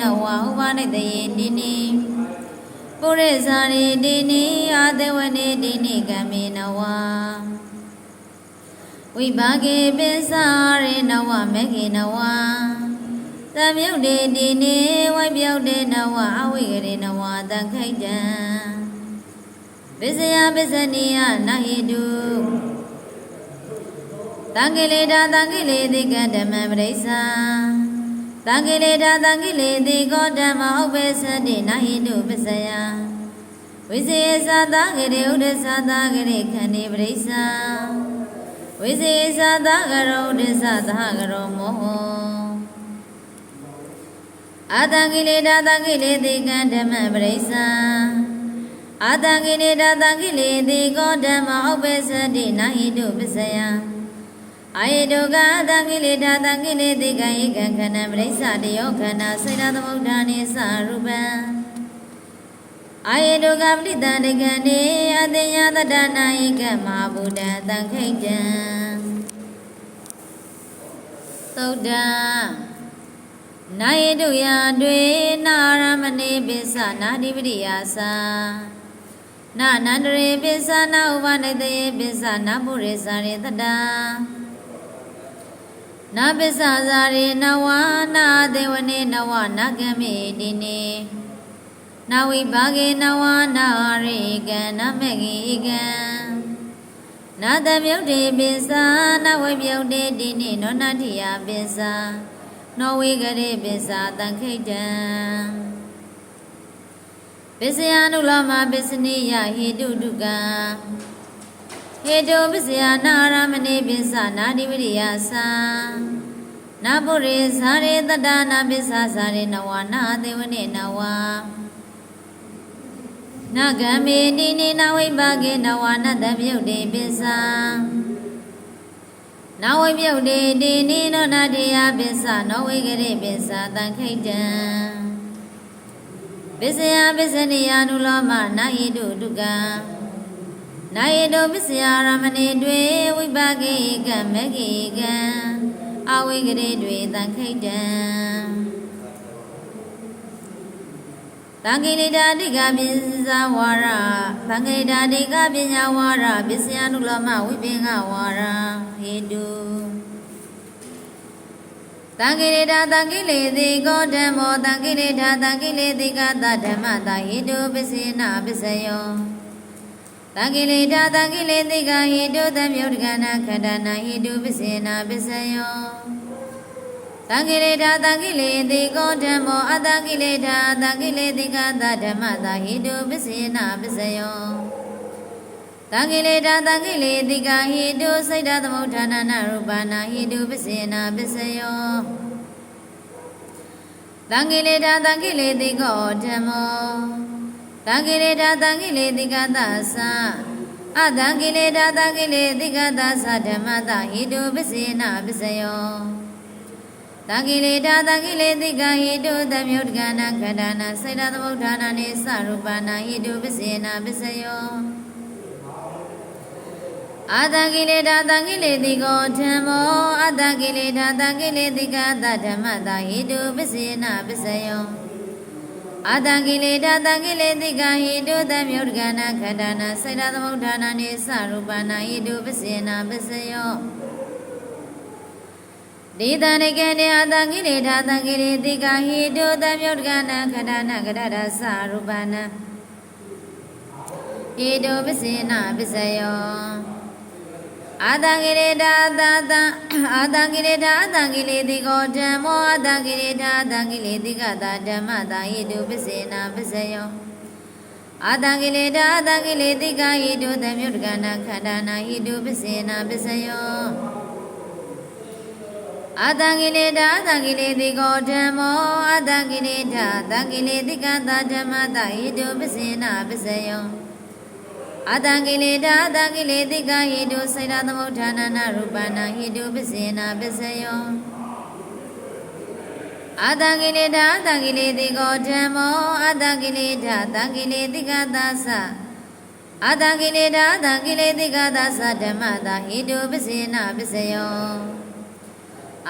နဝဥပနိတယေတိနိပုရိဇာရိတိနိအာတဝနေတိနိကမေနဝဝိဘာဂေပိစ္ဆာရေနဝမေခေနဝသမြုတ်တေတိနိဝိပြုတ်တေနဝအဝိကရေနဝတခိတံပစ္စယပစ္စနိယနဟိတုတံကိလေတာတံကိလေတိကဓမ္မပရိစ္ဆာ တံကိလေတာတံကိလေတိကောဓမ္မဥပ္ပစ္စတိနဟိတုပစ္စယဝိစေယသတဂရေဥဒ္ဒသတဂရေခန္ဒီပရိစ္ဆာဝိစေယသတဂရောဥဒ္ဒသသဟဂရောမောဟအာတံကိလေတာတံကိလေတိကဓမ္မပရိစ္ဆာအာတံကိလေတာတံကိလေတိကောဓမ္မဥပ္ပစ္စတိနဟိတုပစ္စယ အာယေတုကတံကိလေသာတံကိလေတိကံဧကံခန္ဓာပရိစ္ဆတယောခန္ဓာစေတသမုဋ္ဌာနိသရူပံအာယေတုကပဋိတံတကံနေအတေယတတနာဧကမဟာဗုဒ္ဓံတံခိတံသုဒ္ဓံနာယေတုယတွေနာရမဏေပိသနာတိပရိယာသာနာနန္တရေပိသနာဥပနိတယေပိသနာပုရိသရေတတံ နာပစ္စဇာရေနဝနာဒေဝနေနဝနာကမေတိနေနဝိဘာဂေနဝနာရေကံနမေဂေကံနာတမြုတ်တေပစ္စနဝိမြုတ်တေတိနေနောနတိယပစ္စနောဝိကရေပစ္စတံခိတံပစ္စယ ानु လောမပစ္စနိယဟိတုတုကံ ဟေတုပစ္စယနာရမဏိပစ္စနာတိဝိရိယသံနာပုရိဇာရေတတနာပစ္စဇာရေနဝနာသေဝနေနဝနာဂမေတိနေနဝိပါကေနဝနတမြုတ်တေပစ္စနဝိမြုတ်တေတိနိနောနာတေယပစ္စနောဝိကရေပစ္စတံခိတံပစ္စယပစ္စနိယာနုလောမနာဟိတုတုကံ နာယေတောပစ္စယရမဏေတွေဝိပါကေကမေကေကံအဝိကရေတွေတန်ခိတံတံကိလေတာတိကပစ္စဝါရတံကိလေတာတိကပညာဝါရပစ္စယ ानु လမဝိပင်္ဂဝါရဟေတုတံကိလေတာတံကိလေတိကောဓမ္မောတံကိလေတာတံကိလေတိကသဓမ္မတာဟေတုပစ္စေနပစ္စယော တံကိလေသာတံကိလေတိကဟိတုသမြုဒ္ဒကနာခန္ဓာနာဟိတုပစ္စေနာပစ္စယောတံကိလေသာတံကိလေတိကောဓမ္မောအတံကိလေသာတံကိလေတိကသဓမ္မတာဟိတုပစ္စေနာပစ္စယောတံကိလေသာတံကိလေတိကဟိတုစိတ်တသမုဋ္ဌာနာနာရူပနာဟိတုပစ္စေနာပစ္စယောတံကိလေသာတံကိလေတိကောဓမ္မော တံကိလေသာတံကိလေတိကသသအတံကိလေသာတံကိလေတိကသသဓမ္မတဟိတုပစ္စေနပစ္စယောတံကိလေသာတံကိလေတိကဟိတုသမြုတ်ကနာခန္ဓာနာစေတသမုဋ္ဌာနာနေသရူပနာဟိတုပစ္စေနပစ္စယောအာတံကိလေသာတံကိလေတိကောဓမ္မောအာတံကိလေသာတံကိလေတိကသဓမ္မတဟိတုပစ္စေနပစ္စယော အာတံကိလေသာတံကိလေတိကဟိတုသမြုဒ္ဒကနာခန္ဓာနာစေတသမုဋ္ဌာနာနေသရူပနာဟိတုပစ္စေနာပစ္စယောဒေသနိကေနေအာတံကိလေသာတံကိလေတိကဟိတုသမြုဒ္ဒကနာခန္ဓာနာကရဒသရူပနာဟိတုပစ္စေနာပစ္စယော အာတံကိလေသာသာတံအာတံကိလေသာအတံကိလေတိကောဓမ္မောအာတံကိလေသာအတံကိလေတိကသာဓမ္မသာဟိတုပစ္စေနာပစ္စယောအာတံကိလေသာအတံကိလေတိကဟိတုသမြုတ္တကနာခန္ဓာနာဟိတုပစ္စေနာပစ္စယောအာတံကိလေသာအတံကိလေတိကောဓမ္မောအာတံကိလေသာအတံကိလေတိကသာဓမ္မသာဟိတုပစ္စေနာပစ္စယော အတံကိလေသာအတံကိလေတိကဟိတုစေတသမုဋ္ဌာနာနာရူပနာဟိတုပစ္စေနာပစ္စယောအတံကိလေသာအတံကိလေတိကောဓမ္မောအတံကိလေသာအတံကိလေတိကသသအတံကိလေသာအတံကိလေတိကသသဓမ္မတာဟိတုပစ္စေနာပစ္စယောတ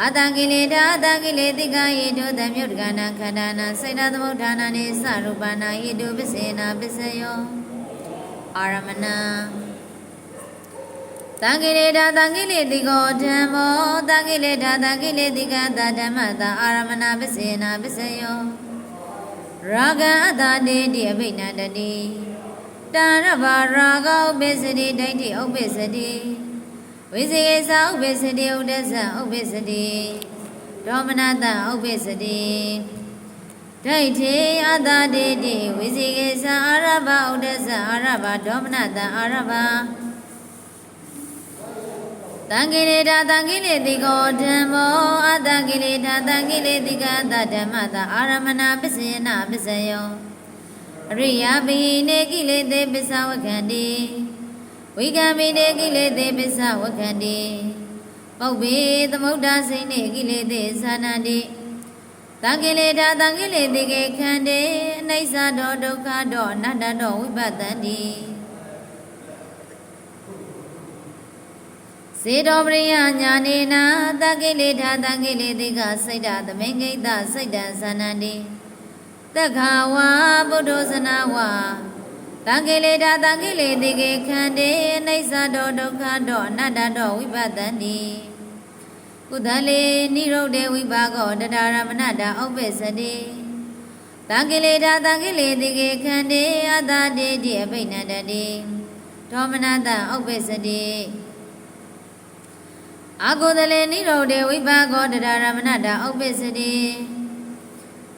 အာတံကိလေသာအတံကိလေတိကယေတုသမြုတ်ကနာခန္ဓာနာစိတ်ဓာသမုဋ္ဌာနာနေသရူပနာယေတုပစ္စေနာပစ္စယော အာရမဏတံကိလေသာတံကိလေတိကောဓမ္မောတံကိလေသာတံကိလေတိကသဓမ္မတာအာရမဏပစ္စေနာပစ္စယောရာဂံအတ္တတေတိအဘိနန္တတိတံရဘာရာဂဥပ္ပစ္စတိဒိဋ္ဌိဥပ္ပစ္စတိဝိဇေသဥပ္ပစ္စတိဥဒ္ဒဇဥပ္ပစ္စတိဒေါမနတဥပ္ပစ္စတိ ဒိဋ္ဌိအတ္တတေတိဝိဇေသအာရဘဥဒ္ဒဇအာရဘဒေါမနတအာရဘတံကိလေသာတံကိလေတိကောဓမ္မောအတံကိလေသာတံကိလေတိကသဓမ္မတာအာရမဏပစ္စယနာပစ္စယောအရိယာဘိနေကိလေသေပစ္စဝကံတိဝိကံမိနေကိလေသေပစ္စဝကံတိပုပ္ပေသမုဒ္ဒစိတ်နေကိလေသေသာနန္တိ တံကိလေသာတံကိလေတိကေခန္တေအနိစ္စတောဒုက္ခတောအနတ္တတောဝိပတ္တန္တိစေတောပရိယညာနေနာတကိလေသာတကိလေတိကစိတ်တသမိန်ဂိတစိတ်တံသနန္တိတက္ခဝါဗုဒ္ဓဇနာဝါတကိလေသာတကိလေတိကေခန္တေအိစ္ဆတောဒုက္ခတောအနတ္တတောဝိပတ္တန္တိ ကုသလေနိရုဒ္ဓေဝိပါကောတတရမဏတာဥပ္ပစ္စတိတကိလေသာတကိလေတိကေခန္တေအတ္တတေတိအဘိနန္တတိဒေါမနတဥပ္ပစ္စတိအာဟုတလေနိရောဓေဝိပါကောတရရမဏတာဥပ္ပစ္စတိ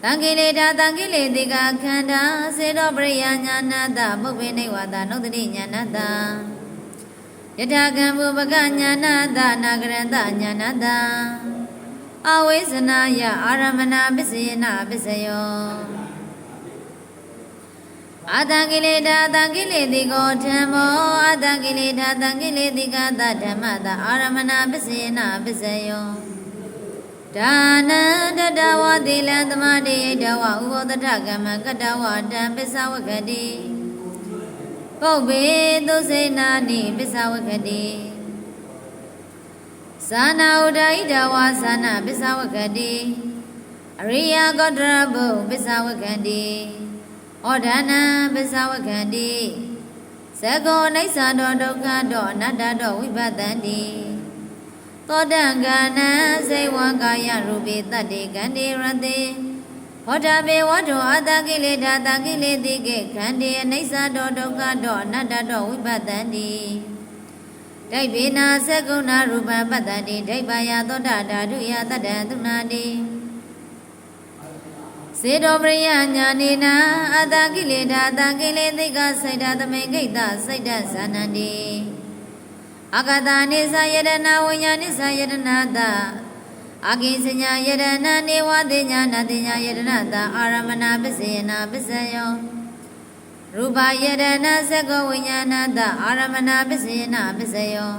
တံကိလေသာတံကိလေတိကခန္ဓာစေတောပရိယညာနာတပုပ္ပေနိဝါဒနုတ္တိညာနာတ ယထာကံဘုပကညာနာတနာဂရတညာနာတအဝိဇနာယအာရမဏပစ္စယနာပစ္စယောအာတံကိလေသာတံကိလေတိကောဓမ္မောအာတံကိလေသာတံကိလေတိကသဓမ္မတအာရမဏပစ္စယနာပစ္စယောဒါနံတတဝသီလံသမာဓိတဝဥဘောတထကမ္မကတဝတံပစ္စဝကတိ ပုပ္ပေသုစေနာနိပစ္စဝကတိဇာနာဥဒိတဝဇာနာပစ္စဝကတိအရိယကောတရဘုပစ္စဝကတိဩဒါနံပစ္စဝကတိသကောအိစ္ဆာတောဒုက္ခတောအနတ္တတောဝိပတ္တန္တိသောတံကနံစေဝကာယရူပိတတ္တိကန္တိရတေ ဟောတာပေဝတ္တောအတကိလေသာတကိလေတိကေခန္တိအနိစ္စတောဒုက္ခတောအနတ္တတောဝိပတ္တန္တိဒိဋ္ဌိနာသကုဏရူပံပတ္တန္တိဒိဋ္ဌာယသောတာဓာတုယတတ္တံသုနာတိစေတောပရိယညာနေနာအတကိလေသာတကိလေသိကစိတ်ဓာသမိန်ဂိတစိတ်ဓာဇာနန္တိအကတာနိသယတနာဝိညာနိသယတနာတ အာကိစညာယတနာနေဝတိညာနာတိညာယတနာတအာရမဏပစ္စေနာပစ္စယောရူပယတနာသကောဝိညာဏတအာရမဏပစ္စေနာပစ္စယော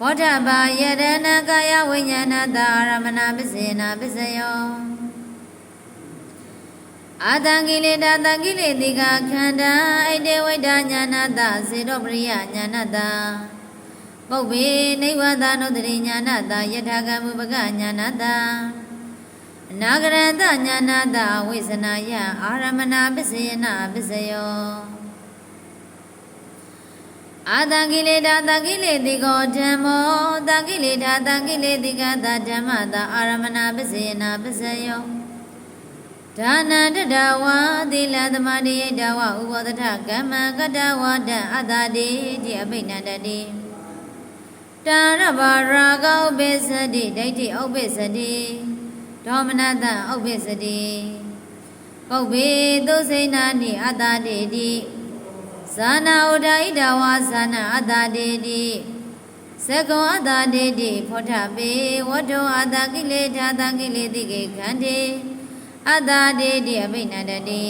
ဘောဓဘာယတနာကာယဝိညာဏတအာရမဏပစ္စေနာပစ္စယောအာတံကိလေသာတံကိလေတိကခန္ဓာဣတေဝိဒညာနာတစေတောပရိယညာနာတ ပုပ္ပေနိဝသနုတ္တိညာနာတယထာကမုပကညာနာတအနာဂရတညာနာတဝိဇနာယအာရမဏပစ္စယနာပစ္စယောအာတံကိလေသာတံကိလေတိကောဓမ္မောတံကိလေသာတံကိလေတိကသဓမ္မတအာရမဏပစ္စယနာပစ္စယောဒါနန္တတဝါသီလသမာဓိယတဝဥဘောတထကမ္မကတဝါဒအတ္တတိတိအဘိနန္တတိ တာရဘာရာဂဥပ္ပစ္စတိဒိဋ္ဌိဥပ္ပစ္စတိဒေါမနတဥပ္ပစ္စတိပုပ္ပေသုစိဏနိအတ္တတိတိဇာနာဥဒိတဝါဇာနာအတ္တတိတိသကောအတ္တတိတိဖောထပေဝတ္တောအတ္တကိလေသာတံကိလေတိကေခန္တေအတ္တတေတိအဘိနန္တတိ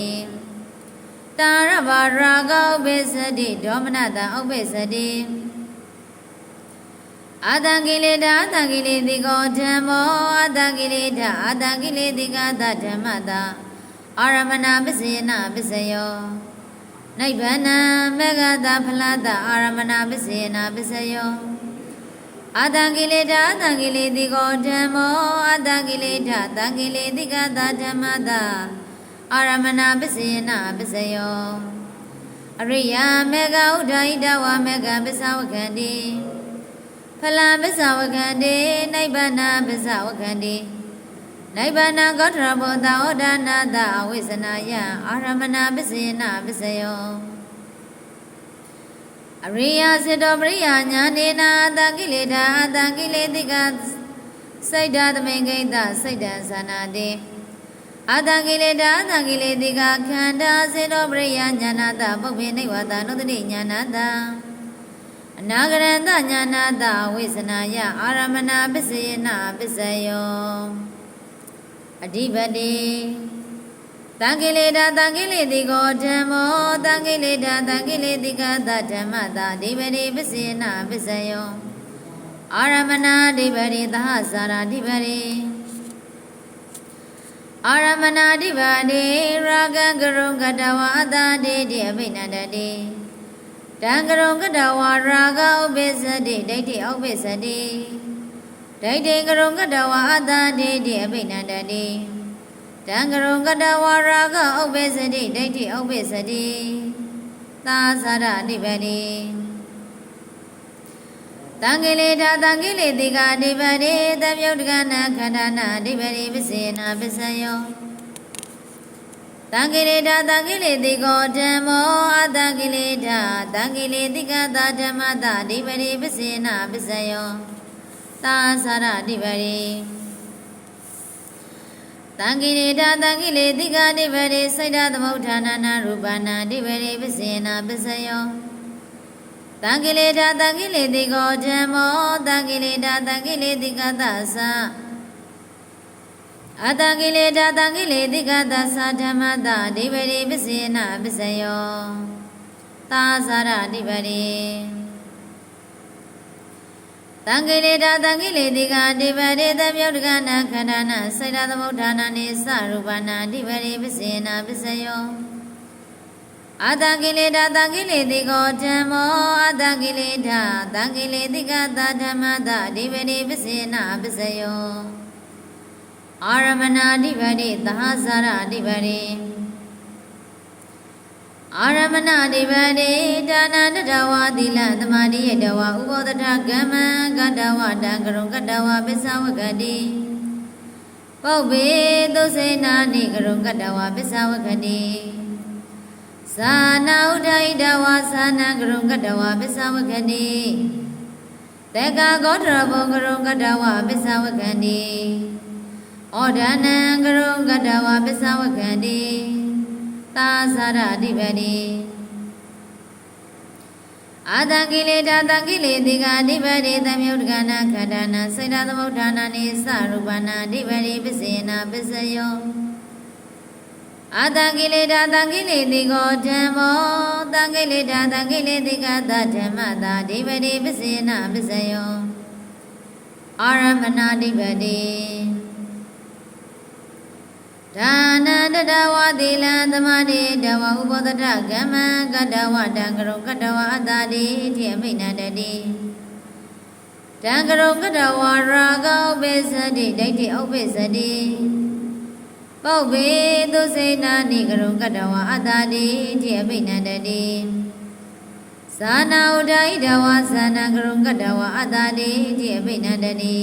တာရဘာရာဂဥပ္ပစ္စတိဒေါမနတဥပ္ပစ္စတိ အာတံကိလေသာအတံကိလေတိကောဓမ္မောအာတံကိလေသာအာတံကိလေတိကသဓမ္မတာအာရမဏပစ္စယနာပစ္စယောနိဗ္ဗာနံမေဃတာဖလားတာအာရမဏပစ္စယနာပစ္စယောဒအာတံကိလေသာအတံကိလေတိကောဓမ္မောအာတံကိလေသာတံကိလေတိကသာဓမ္မတာအာရမဏပစ္စယနာပစ္စယောအရိယာမေဃဥဒ္ဒိတဝမေဃပစ္စဝကံတိ ဖလံပစ္စဝကံတိနိဗ္ဗာနပစ္စဝကံတိနိဗ္ဗာနဂောထရဘောသာဩဒနာတအဝိဇနာယအာရမဏပစ္စယနာပစ္စယောအရိယာစေတောပရိယာညာနေနာအတကိလေသာအတကိလေတိကစိတ်ဓာသမိန်ကိတ္တစိတ်တံသနာတိအတကိလေသာအတကိလေတိကခန္ဓာစေတောပရိယာညာနာတပုပ္ပေနိဝါဒနုတ္တိညာနာတ အနာဂရန္တညာနာတဝိဇနာယအာရမဏပစ္စယနာပစ္စယောအဓိပတိတံကိလေသာတံကိလေတိကောဓမ္မောတံကိလေသာတံကိလေတိကသဓမ္မတာဒီပတိပစ္စေနပစ္စယောအာရမဏဒီပတိသဟဇာရာဒီပတိအာရမဏဒီပတိရာဂံကရုံကတဝအတာတိတိအဘိနန္တတိ တံကရုံကတဝရာဂဥပ္ပစ္စတိဒိဋ္ဌိဥပ္ပစ္စတိဒိဋ္ဌိကရုံကတဝအတာတိတိအဘိနန္တတိတံကရုံကတဝရာဂဥပ္ပစ္စတိဒိဋ္ဌိဥပ္ပစ္စတိသာဇာရနိဗ္ဗတိတံကိလေသာတံကိလေတိကာနိဗ္ဗတိသမြုတ်တကနာခန္ဓာနာနိဗ္ဗတိပစ္စေနာပစ္စယော တံကိလေသာတံကိလေတိကောဓမ္မောအတံကိလေသာတံကိလေတိကသာဓမ္မတာနိဗ္ဗတိပစ္စေနာပစ္စယောသာဇာရနိဗ္ဗတိတံကိလေသာတံကိလေတိကာနိဗ္ဗတိစိတ်ဓာသမုဋ္ဌာနာနာရူပနာနိဗ္ဗတိပစ္စေနာပစ္စယောတံကိလေသာတံကိလေတိကောဓမ္မောတံကိလေသာတံကိလေတိကသသ အတံကိလေသာတံကိလေတိကသသဓမ္မတနိဗ္ဗတိပစ္စေနာပစ္စယောသာဇာရနိဗ္ဗတိတံကိလေသာတံကိလေတိကာနိဗ္ဗတိသမြုတ်တကနာခန္ဓာနာစိတ်ဓာသမုဋ္ဌာနာနိသရူပနာနိဗ္ဗတိပစ္စေနာပစ္စယောအတံကိလေသာတံကိလေတိကောဓမ္မောအတံကိလေသာတံကိလေတိကသာဓမ္မတအဓိပတိပစ္စေနာပစ္စယော အာရမဏအဓိပတိသဟဇာရအဓိပတိအာရမဏအဓိပတိဒါနတတဝသီလသမာဓိယတဝဥပောတထကမ္မကတဝတံကရုံကတဝပစ္စဝကတိပုပ္ပေသုစေနာနိကရုံကတဝပစ္စဝကတိသာနာဥဒိတဝါသာနာကရုံကတဝပစ္စဝကတိတေကာဂောတရဘုံကရုံကတဝပစ္စဝကတိ ဩဒနံကရုံကတဝပစ္စဝကတိသာဇာရအဓိပတိအာတံကိလေသာတံကိလေတိကာအဓိပတိသမြုတ်ကနာခန္ဓာနာစေတသမုဋ္ဌာနာနိသရူပနာအဓိပတိပစ္စေနာပစ္စယောအာတံကိလေသာတံကိလေတိကောဓမ္မောတံကိလေသာတံကိလေတိကသဓမ္မတာအဓိပတိပစ္စေနာပစ္စယောအာရမဏအဓိပတိ ဒါနတတဝသီလံသမာဓိတဝဥပောတထကမ္မကတဝတံကရုံကတဝအတ္တိတိအမိဏတတိတံကရုံကတဝရာဂဥပ္ပစ္စတိဒိဋ္ဌိဥပ္ပစ္စတိပုပ္ပေသုစေနာနိကရုံကတဝအတ္တိတိအမိဏတတိဇာနာဥဒိတဝဇာနာကရုံကတဝအတ္တိတိအမိဏတတိ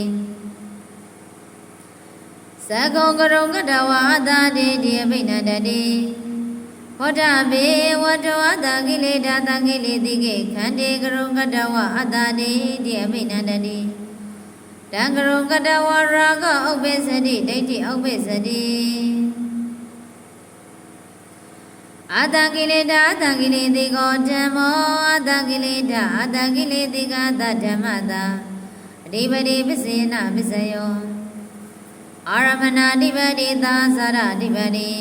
သကုံကရုံကတဝအတာတိတိအမိဏတတိဟောတဘေဝတ္တဝတကိလေသာတကိလေတိကေခန္တေကရုံကတဝအတာတိတိအမိဏတတိတံကရုံကတဝရာဂဥပ္ပစ္စတိဒိဋ္ဌိဥပ္ပစ္စတိအာတကိလေသာအတကိလေတိကောဓမ္မောအာတကိလေသာအာတကိလေတိကသဓမ္မတာအဓိပတိပစ္စေနပစ္စယော အာရမဏအဓိပတိသာဇာရအဓိပတိ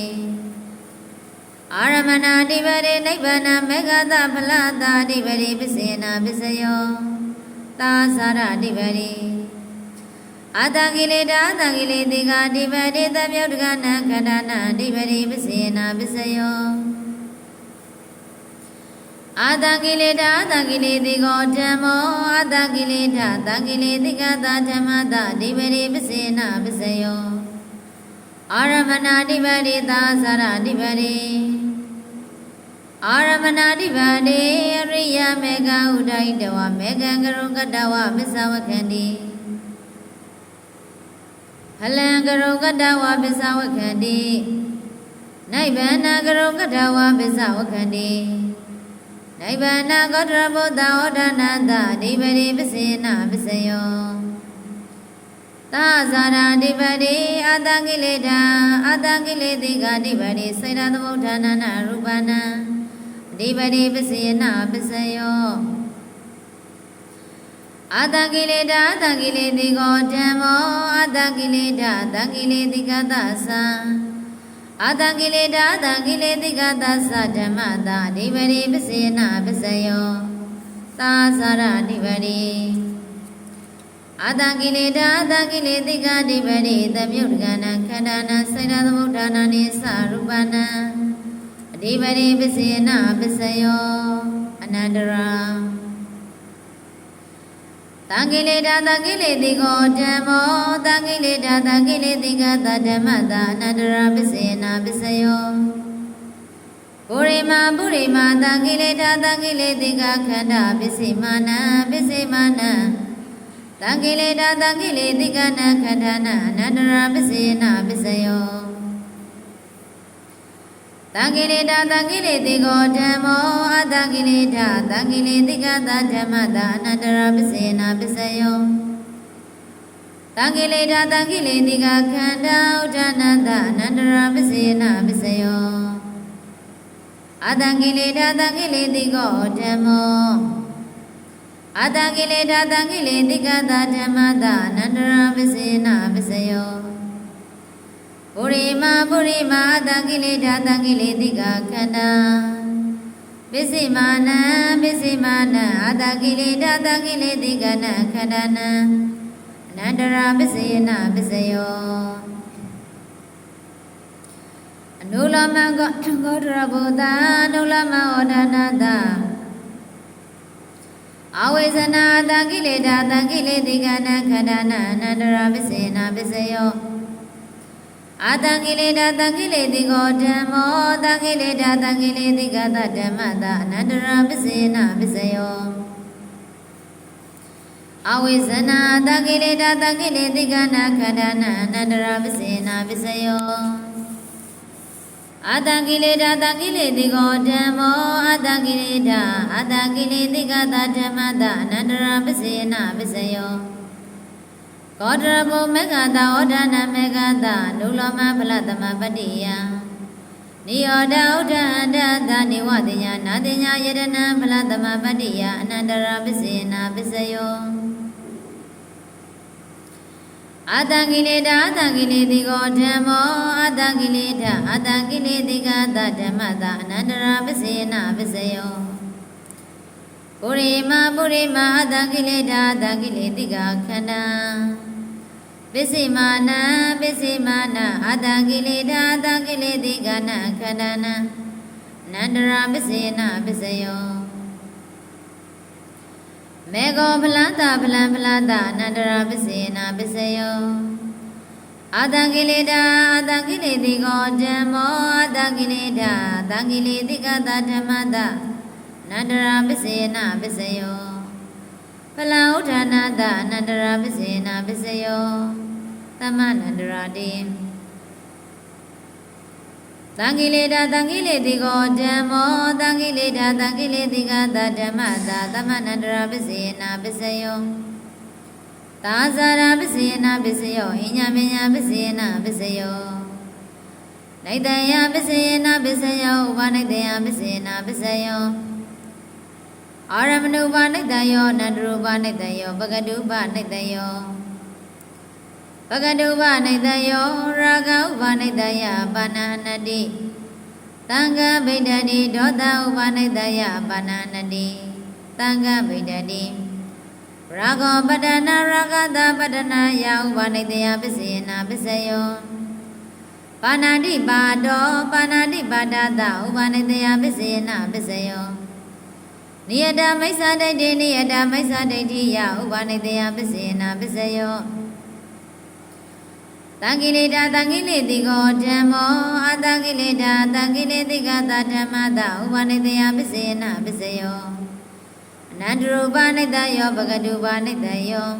အာရမဏအဓိပတိနိဗ္ဗာန်မေဃတဖလတာအဓိပတိပစ္စေနာပစ္စယောသာဇာရအဓိပတိအာတကိလေသာတကိလေတိကာအဓိပတိသမြုတ်တကနာခန္ဓာနာအဓိပတိပစ္စေနာပစ္စယော အာတကိလေသာအတကိလေတိကောဓမ္မောအာတကိလေသာတကိလေတိကတာဓမ္မတာဒီပရိပစေနာပစ္စယောအာရမဏဓိပတိသာသရဓိပတိအာရမဏဓိပတိအရိယမေကဥဒိတဝမေကံကရုကတဝမစ္စဝခန္တိဖလံကရုကတဝပစ္စဝခန္တိနိဗ္ဗာနကရုကတဝပစ္စဝခန္တိ နိဗ္ဗာနကောတရဘုဒ္ဓဩဒနာတအဓိပတိပစေနာပစ္စယောသာဇာရာအဓိပတိအာတကိလေသာအာတကိလေတိကအဓိပတိစေတသမုဋ္ဌာနာနာရူပနာအဓိပတိပစေနာပစ္စယောအာတကိလေသာအာတကိလေတိကောဓမ္မောအာတကိလေသာအာတကိလေတိကသသံ အာတကိလေသာအာတကိလေတိကသသဓမ္မတာအဓိပတိပစေနာပစ္စယောသာဇာရအဓိပတိအာတကိလေသာအာတကိလေတိကအဓိပတိသမြုတ်ကနာခန္ဓာနာစေတသမုဋ္ဌာနာနိသရူပနာအဓိပတိပစေနာပစ္စယောအနန္တရာ တံကိလေသာတံကိလေတိကောဓမ္မောတံကိလေသာတံကိလေတိကသဓမ္မတာအနန္တရာပစ္စေနာပစ္စယောပုရိမာပုရိမာတံကိလေသာတံကိလေတိကခန္ဓာပစ္စေမာနံပစ္စေမာနံတံကိလေသာတံကိလေတိကနာခန္ဓာနာအနန္တရာပစ္စေနာပစ္စယော တံကိလေသာတံကိလေတိကောဓမ္မောအတံကိလေသာတံကိလေတိကသဓမ္မတာအနန္တရာပစ္စေနာပစ္စယောတံကိလေသာတံကိလေတိကခန္ဓာဥဒ္ဒနာတအနန္တရာပစ္စေနာပစ္စယောအတံကိလေသာတံကိလေတိကောဓမ္မောအတံကိလေသာတံကိလေတိကသဓမ္မတာအနန္တရာပစ္စေနာပစ္စယော ပုရိမာပုရိမာတံကိလေသာတံကိလေတိကခန္ဓာပစ္စိမာနံပစ္စိမာနံအတကိလေသာတံကိလေတိကနခန္ဓာနံအနန္တရာပစ္စေနပစ္စယောအနုလမကောကောတရဘုဒ္ဓအနုလမဩဒါနာတအဝိဇနာတံကိလေသာတံကိလေတိကနခန္ဓာနံအနန္တရာပစ္စေနပစ္စယော အာတံကိလေသာတံကိလေတိကောဓမ္မောတံကိလေသာတံကိလေတိကသဓမ္မတာအနန္တရာပစ္စေနပစ္စယောအဝိဇ္ဇနာတံကိလေသာတံကိလေတိကနာခန္ဓာနာအနန္တရာပစ္စေနပစ္စယောအာတံကိလေသာတံကိလေတိကောဓမ္မောအာတံကိလေသာအာတံကိလေတိကသဓမ္မတာအနန္တရာပစ္စေနပစ္စယော ကောတရဘုမေဃတာဩဒနာမေဃတာနုလမဖလတမပတ္တိယနိယောဒဥဒ္ဒန္တသနိဝတိညာနာတိညာယတနာဖလတမပတ္တိယအနန္တရာပစ္စေနာပစ္စယောအာတံကိလေသာအာတံကိလေတိကောဓမ္မောအာတံကိလေသာအာတံကိလေတိကသဓမ္မတာအနန္တရာပစ္စေနာပစ္စယောပုရိမာပုရိမာအတံကိလေသာအတံကိလေတိကခန္ဓာ ပစ္စိမာနံပစ္စိမာနအတံကိလေသာအတံကိလေတိကနာခန္ဓာနံနန္တရာပစ္စေနပစ္စယောမေကောဖလန္တာဖလံဖလန္တာအနန္တရာပစ္စေနပစ္စယောအာတံကိလေသာအာတံကိလေတိကောဓမ္မောအာတံကိလေသာအာတံကိလေတိကသဓမ္မတာနန္တရာပစ္စေနပစ္စယောဖလံဥဒ္ဌာနာတအနန္တရာပစ္စေနပစ္စယော သမနန္တရာတိသံဃိလေတာသံဃိလေတိကောဓမ္မောသံဃိလေတာသံဃိလေတိကသဓမ္မတာသမနန္တရာပစ္စေနပစ္စယောသာဇာရာပစ္စေနပစ္စယောဟိညာမညာပစ္စေနပစ္စယောနိတယပစ္စေနပစ္စယောဥပနိတယပစ္စေနပစ္စယောအာရမဏုပနိတယောနန္တရူပနိတယောပကတုပနိတယော ပကတုပနိတယောရာဂဥပနိတယပါဏာနတိသံဃဗိဒ္ဓတိဒေါသဥပနိတယပါဏာနတိသံဃဗိဒ္ဓတိရာဂောပတနာရာဂတပတနာယဥပနိတယပစ္စေနာပစ္စယောပါဏာတိပါတောပါဏာတိပါဒတဥပနိတယပစ္စေနာပစ္စယောနိယတမိစ္ဆာဒိဋ္ဌိနိယတမိစ္ဆာဒိဋ္ဌိယဥပါနေတယပစ္စေနာပစ္စယော တံကိလေသာတံကိလေတိကောဓမ္မောအတံကိလေသာတံကိလေတိကသဓမ္မတဥပါနေတယပစ္စေနာပစ္စယောအနန္တရူပနိတ္တယောဘဂတုပနိတ္တယော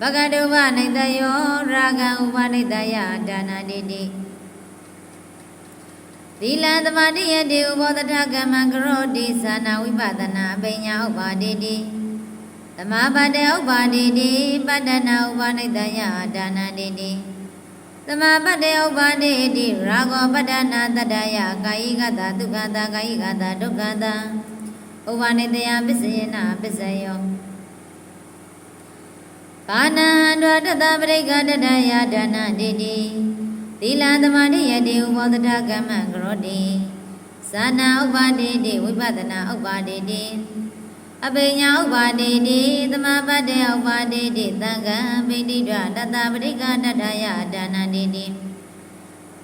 ဘဂတုပနိတ္တယောရာဂံဥပနိတ္တယဒါနာတိတိသီလံသမာဓိယတိဥဘောတထကမ္မံကရောတိသာနာဝိပဒနာအပိညာဥပါတိတိ သမာပတ္တဥပါတိတိပတ္တနာဥပါနိတ္တယဒါနာတိတိသမာပတ္တဥပါတိတိရာဂောပတ္တနာတတ္တယကာယိကတဒုက္ခတာကာယိကတဒုက္ခတာဥပါနိတ္တယပစ္စယေနပစ္စယောကာနံဒွါတတပရိက္ခတတယဒါနာတိတိသီလသမာဓိယတိဥဘောတထကမ္မံကရောတိသာနာဥပါတိတိဝိပဿနာဥပါတိတိ အပိညာဥပါတိတိသမပတ္တေဥပါတိတိသံဃံပိဋိဒတတပရိက္ခတတယဒါနာတိတိ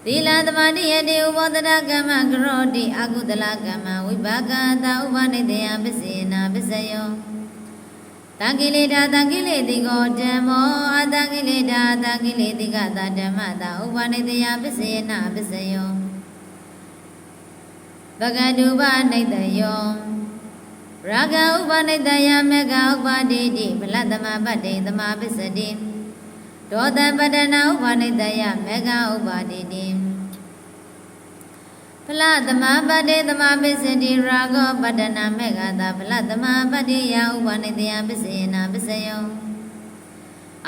သီလသမာဓိယတိဥဘောတထကမ္မံကရောတိအကုသလကမ္မဝိပါကတာဥပါနိတယပစ္စေနာပစ္စယောတံကိလေသာတံကိလေတိကောဓမ္မောအတံကိလေသာတံကိလေတိကတာဓမ္မတာဥပါနိတယပစ္စေနာပစ္စယောဘဂတုပနိတယော ရာဂဥပနိတယမေဃဥပါတိတိဗလတမပတ္တိသမာပစ္စတိဒေါသပတနာဥပနိတယမေဃဥပါတိတိဖလသမပတ္တိသမာပစ္စတိရာဂောပတနာမေဃတာဖလသမပတ္တိယဥပနိတယပစ္စေနာပစ္စယော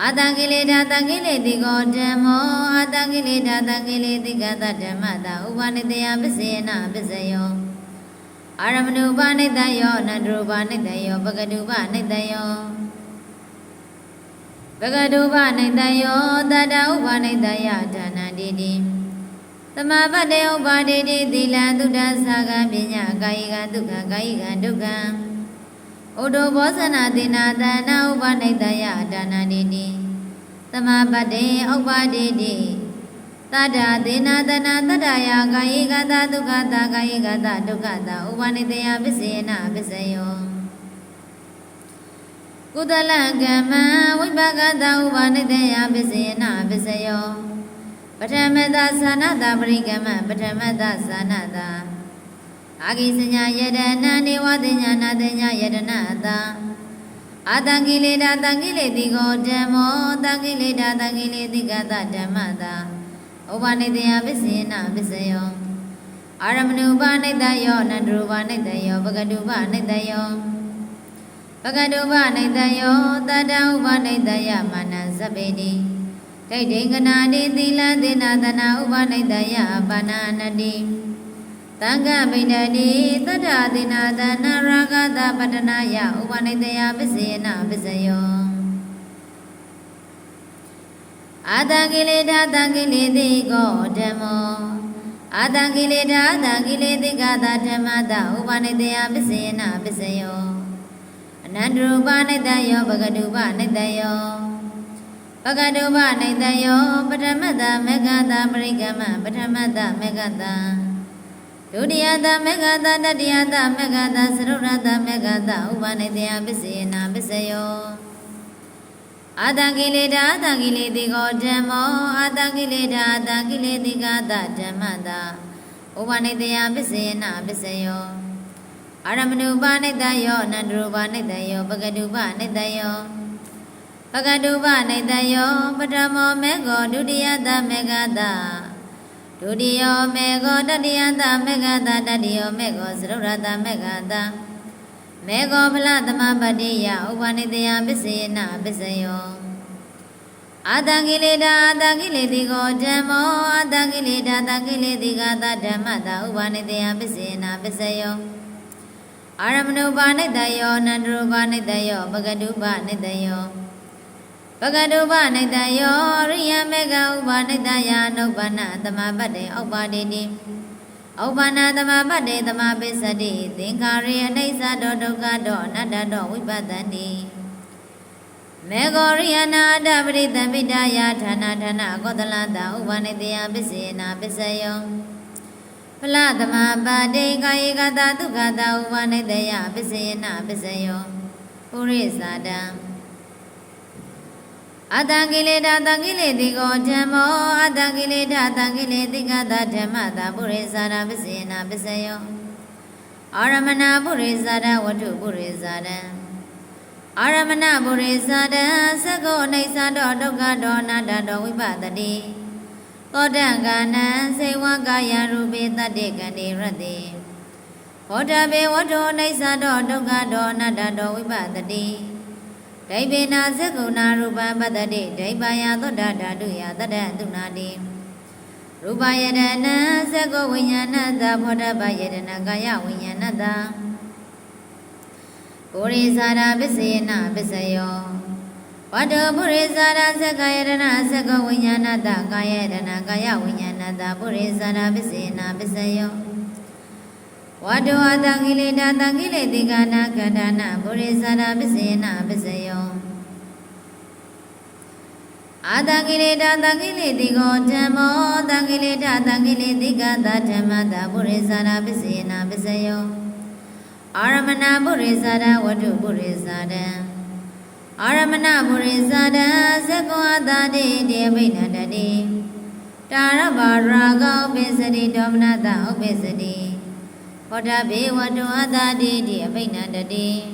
အာတံကိလေသာတံကိလေတိကောဓမ္မောအာတံကိလေသာတံကိလေတိကတဓမ္မတာဥပနိတယပစ္စေနာပစ္စယော အာရမဏုပနိတယောနန္ဒရူပနိတယောပကတုပနိတယောပကတုပနိတယောတတဥပနိတယဒါနတိတိသမပတ္တေဥပါတိတိသီလံသုဒ္ဓသာကပညာကာယကဒုက္ခကာယကဒုက္ခဩတောဘောဇနာတိနာတနာဥပနိတယဒါနတိတိသမပတ္တေဥပါတိတိ တတ္တသေနာတနာတတ္တယာကာယေကတဒုက္ခတာကာယေကတဒုက္ခတာဥပနိတယပစ္စေနပစ္စယောကုသလကမ္မဝိပါကတဥပနိတယပစ္စေနပစ္စယောပထမတသာနတာပရိကမပထမတသာနတာအာဂိစညာယတနာနေဝတိညာနာတိညာယတနာတာအာတံကိလေသာတံကိလေတိကောဓမ္မောတံကိလေသာတံကိလေတိကတဓမ္မတာ ဥပနိတယပစ္စေနပစ္စယောအာရမဏုပနိတယောနန္ဒရူပနိတယောပကတုပနိတယောပကတုပနိတယောတတဥပနိတယမာနဇပေတိဒိဋ္ဌိကနာတိသီလသေနာတနာဥပနိတယပါဏာနတိသံဃမိန္ဒတိတတ္တသေနာတနာရာဂတပတနာယဥပနိတယပစ္စေနပစ္စယော အာတံကိလေသာတံကိလေတိကောဓမ္မောအာတံကိလေသာတံကိလေတိကသာဓမ္မတဥပနိတယပစ္စေနပစ္စယောအနန္တရူပနိတယောဘဂတုပနိတယောပကတုပနိတယောပထမတမေဃတာပရိကမပထမတမေဃတာဒုတိယတမေဃတာတတိယတမေဃတာသရုရတမေဃတာဥပနိတယပစ္စေနပစ္စယော အာတံကိလေသာအာတံကိလေတိကောဓမ္မောအာတံကိလေသာအာတံကိလေတိကသဓမ္မတာဥပနိတယပစ္စေနပစ္စယောအာရမဏုပနိတယောအနန္တရူပနိတယောပကတုပနိတယောပကတုပနိတယောပထမောမေဃောဒုတိယတမေဃတာဒုတိယောမေဃောတတိယတမေဃတာတတိယောမေဃောသရုရတမေဃတာ မေဃောဖလသမပတ္တိယဥပနိတယပစ္စေနပစ္စယောအာတံကိလေသာအာတံကိလေတိကောဓမ္မောအာတံကိလေသာတံကိလေတိကသဓမ္မတာဥပနိတယပစ္စေနပစ္စယောအာရမဏုပါနိတယောနန္တရူပနိတယောပကတုပနိတယောပကတုပနိတယောရိယမေဃဥပနိတယနုပ္ပန္နသမပတ္တေဥပ္ပါတိတိ ဥပ္ပန္နသမပတ္တေသမပစ္စတိသင်္ခါရေအနိစ္စတောဒုက္ခတောအနတ္တတောဝိပဿတိမေဃောရိယနာအတ္တပရိသမိတယဌာနဌာနကောသလတဥပနိတယပစ္စေနာပစ္စယောဖလသမပါတိကာယေကတာဒုက္ခတာဥပနိတယပစ္စယနာပစ္စယောပုရိသတံ အတံကိလေသာတံကိလေတိကောဓမ္မောအတံကိလေသာတံကိလေတိကတာဓမ္မတာပုရိသရာပစ္စယနာပစ္စယောအာရမဏပုရိသရဝတ္ထုပုရိသရံအာရမဏပုရိသရံသက္ကောအိဋ္ဌတောဒုက္ခတောအနတ္တတောဝိပတတိသောတံကနံစေဝကာယရူပေတတ္တေကန္တိရတ္တိဘောဓဘေဝတ္ထုအိဋ္ဌတောဒုက္ခတောအနတ္တတောဝိပတတိ ဒိဗ္ဗေနာသက္ကုဏရူပံပတ္တိဒိဗ္ဗယသောတဓာတုယတတ္တတုနာတိရူပယတနာသက္ကဝိညာဏတဘောဓဘယတနာကာယဝိညာဏတပုရိသရာပစ္စေနပစ္စယောဝတ္တပုရိသရာသက္ကယတနာသက္ကဝိညာဏတကာယတနာကာယဝိညာဏတပုရိသရာပစ္စေနပစ္စယော ဝတ္တဝတံကိလေသာတံကိလေတိကာနာကန္တနာပုရိသရာပစ္စေနပစ္စယောအာတံကိလေသာတံကိလေတိကောဓမ္မောတံကိလေသာတံကိလေတိကတာဓမ္မတာပုရိသရာပစ္စယေနာပစ္စယောအာရမဏပုရိသရာဝတ္ထုပုရိသရံအာရမဏပုရိသရံသက္ကောအတာတိတေဘိနတတိတာရဘာရာဂောပိစတိဒေါမနတဥပိစတိ ဟောတဘေဝတ္ထုအတာတိတိအဘိနတတိ